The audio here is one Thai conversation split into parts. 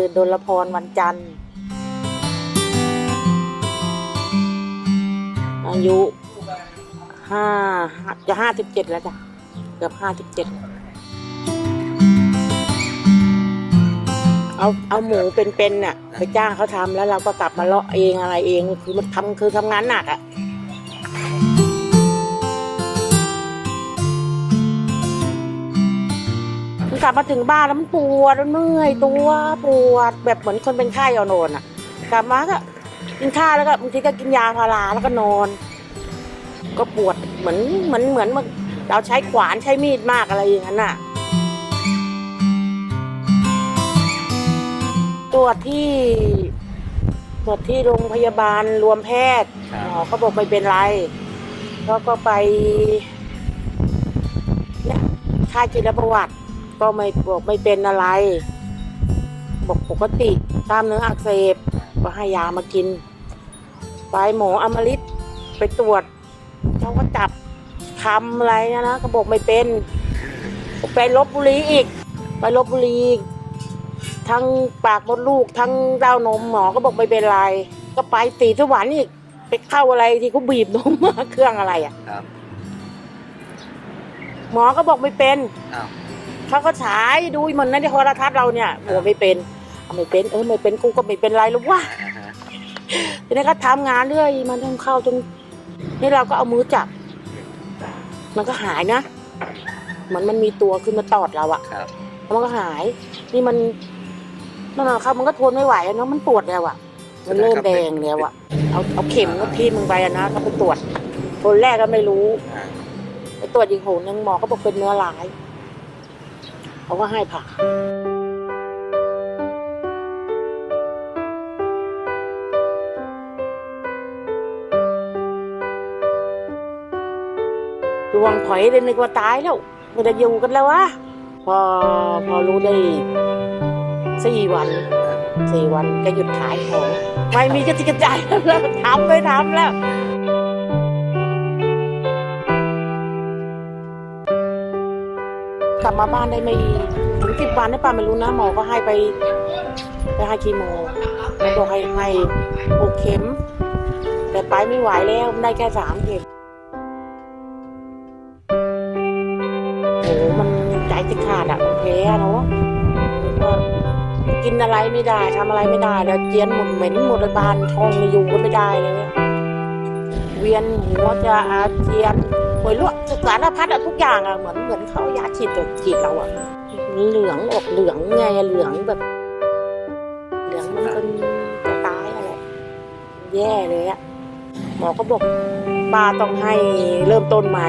ือดลพรวันจันทร์ อายุห้าจะห้าสิบเจ็ดแล้วจ้ะ เกือบห้าสิบเจ็ดเอาเอาหมูเป็นๆน่ะ ไปจ้างเขาทำแล้วเราก็กลับมาเลาะเองอะไรเองคือมันทำคือทำงานหนักอะ กลับมาถึงบ้านแล้วมันปวดมันเมื่อยตัวปวดแบบเหมือนคนเป็นไข้เอานอนอะ กลับมาก็กินข้าวแล้วก็บางทีก็กินยาพาราแล้วก็นอน ก็ปวดเหมือนเหมือนเหมือนเราใช้ขวานใช้มีดมากอะไรอย่างนั้นน่ะตรวจที่ตรวจที่โรงพยาบาลรวมแพทย์ครับหมอก็บอกไม่เป็นไรแล้วก็ไปเนี่ยค่าจิตประวัติ ก็ไม่บอกไม่เป็นอะไร บอกปกติกล้ามเนื้ออักเสบก็ให้ยามากิน ไปหมออมฤตไปตรวจเขาก็จับคำอะไรนะนะก็บอกไม่เป็น ไปลบบุรีอีก ไปลบบุรีอีกทั้งปากมดลูกทั้งเต้านมหมอก็บอกไม่เป็นไร ก็ไปตีสวรรค์อีก ไปเข้าอะไรที่เขาบีบนมมาเครื่องอะไรอะครับหมอก็บอกไม่เป็นอ้าว เขาก็ฉายดูเหมือนในโทรทัศน์เราเนี่ยบอกไม่เป็นเอาไม่เป็นเออไม่เป็นกูก็ไม่เป็นไรหรอกวะอ่าฮะทีนี้ก็ทำงานเรื่อยมันทำเข้าจนนี่เราก็เอามือจับ มันก็หายนะเหมือนมันมีตัวขึ้นมาตอดเราอะครับแล้วมันก็หาย นี่มันนั่นน่ะครับมันก็ทนไม่ไหวอะเนาะมันปวดแล้วอะมันเริ่มแดงแล้วอะเอาเอาเข็มก็ที่มึงไปอะนะก็ไปตรวจคนแรกก็ไม่รู้อ่าไปตรวจอีกโหนึงหมอก็บอกเป็นเนื้อร้าย เขาก็ให้ผ่าดวงถอยเลยนึกว่าตายแล้วไม่ได้อยู่กันแล้ววะพอพอรู้ได้สี่วันสี่วันก็หยุดขายของไม่มีกระจิกกระจายแล้วทำไม่ทำแล้ว กลับมาบ้านได้ไม่ถึงสิบวันได้ป่ะไม่รู้นะหมอก็ให้ไปไปให้คีโมแล้วก็ให้ให้หกเข็ม แต่ไปไม่ไหวแล้วได้แค่สามเข็มโอ้มันใจจะขาดอะมันแพ้เนาะวก็กินอะไรไม่ได้ทำอะไรไม่ได้ แล้วเจียนหมดเหม็นหมดเลยบานท้องอยู่ก็ไม่ได้เลยเวียนหัวจะอาเจียน หวยลวกสารพัดอะทุกอย่างอะเหมือนเหมือนเขาเอายาฉีดฉีดเราอะเหลืองออกเหลืองไงเหลืองแบบ เหลืองมันเป็นจะตายอะไรแย่เลยอะหมอก็บอกป้าต้องให้เริ่มต้นใหม่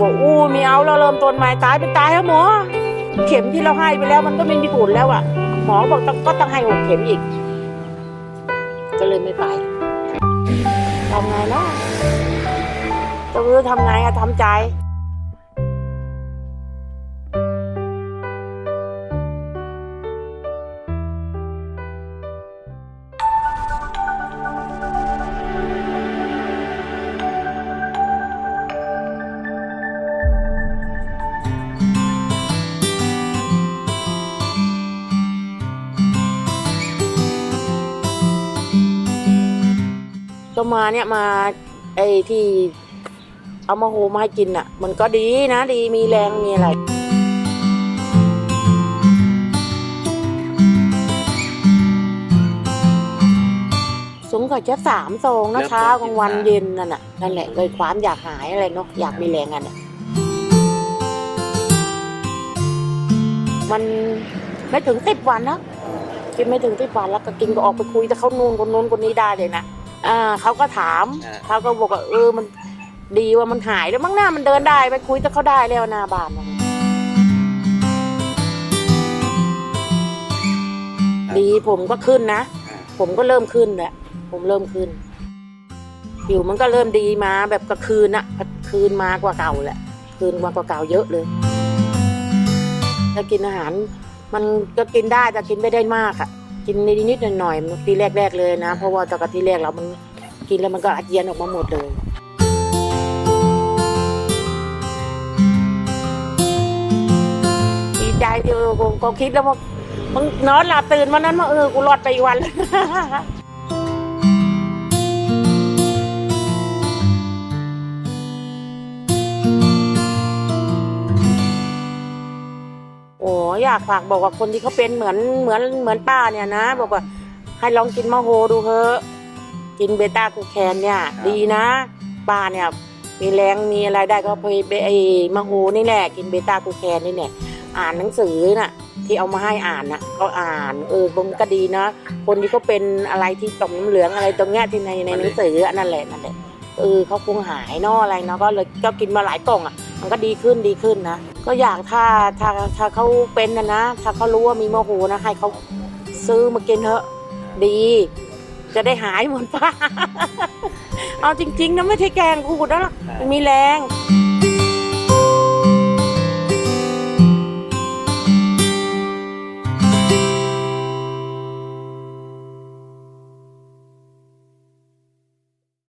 บอกอู้ม่เอาแล้วเริ่มต้นใหม่ตายเป็นตายแล้วหมอ เข็มที่เราให้ไปแล้วมันก็ไม่มีผลแล้วอะหมอบอกต้องก็ต้องให้หกเข็มอีก ก็เลยไม่ไปทำไงเนาะจะรู้ทำไงอะทำใจก็มาเนี่ยมาไอ้ที่ เอามาโฮมาให้กินอะ มันก็ดีนะดีมีแรงมีอะไรสงสัยจะสามซองนะเช้ากลางวันเย็นนั่นน่ะนั่นแหละเลยความอยากหายอะไรเนาะอยากมีแรงกันอะมันไม่ถึงสิบวันนะกินไม่ถึงสิบวันแล้วก็กินก็ออกไปคุยแต่เขานูนคนนู้นคนนี้ได้เลยนะอ่าเขาก็ถามอ่าเขาก็บอกว่าเออมัน ดีว่ามันหายแล้วมั้งหน้ามันเดินได้ไปคุยแต่เขาได้แล้วหน้าบ้านน่ะดีผมก็ขึ้นนะอ่าผมก็เริ่มขึ้นแหละผมเริ่มขึ้น ผิวมันก็เริ่มดีมาแบบกระคืนอะคืนมากว่าเก่าแหละ คืนมากว่าเก่าเยอะเลยถ้ากินอาหาร มันก็กินได้แต่กินไม่ได้มากอะกินนิดๆหน่อยๆทีแรกๆเลยนะ เพราะว่าตอนที่แรกเรามันกินแล้วมันก็อาเจียนออกมาหมดเลย ดีใจที่เออผมก็คิดแล้วว่ามึงนอนหลับตื่นวันนั้นมาเออกูรอดไปอีกวันโอ้อยากฝากบอกว่าคนที่เขาเป็นเหมือนเหมือนเหมือนป้าเนี่ยนะ บอกว่าให้ลองกินมะโฮดูเถอะกินเบต้ากูแคนเนี่ย ดีนะป้าเนี่ยมีแรงมีอะไรได้ก็ไปไอ้มะโฮนี่แหละกินเบต้ากูแคนนี่แหละ อ่านหนังสือน่ะ ที่เอามาให้อ่านน่ะก็อ่านเออมันก็ดีนะคนที่เขาเป็นอะไรที่ต่อมน้ำเหลืองอะไรตรงเนี้ยที่ในในหนังสืออะนั่นแหละนั่นแหละเออเขาคงหายเนอะอะไรเนาะก็เลยก็กินมาหลายกล่องอะ มันก็ดีขึ้นดีขึ้นนะก็อยากถ้าถ้าถ้าเขาเป็นนะนะถ้าเขารู้ว่ามีโมโหนะให้เขาซื้อมากินเถอะดี จะได้หายเหมือนป้า เอาจริง ๆนะไม่ใช่แกล้งกูนะมันมีแรงค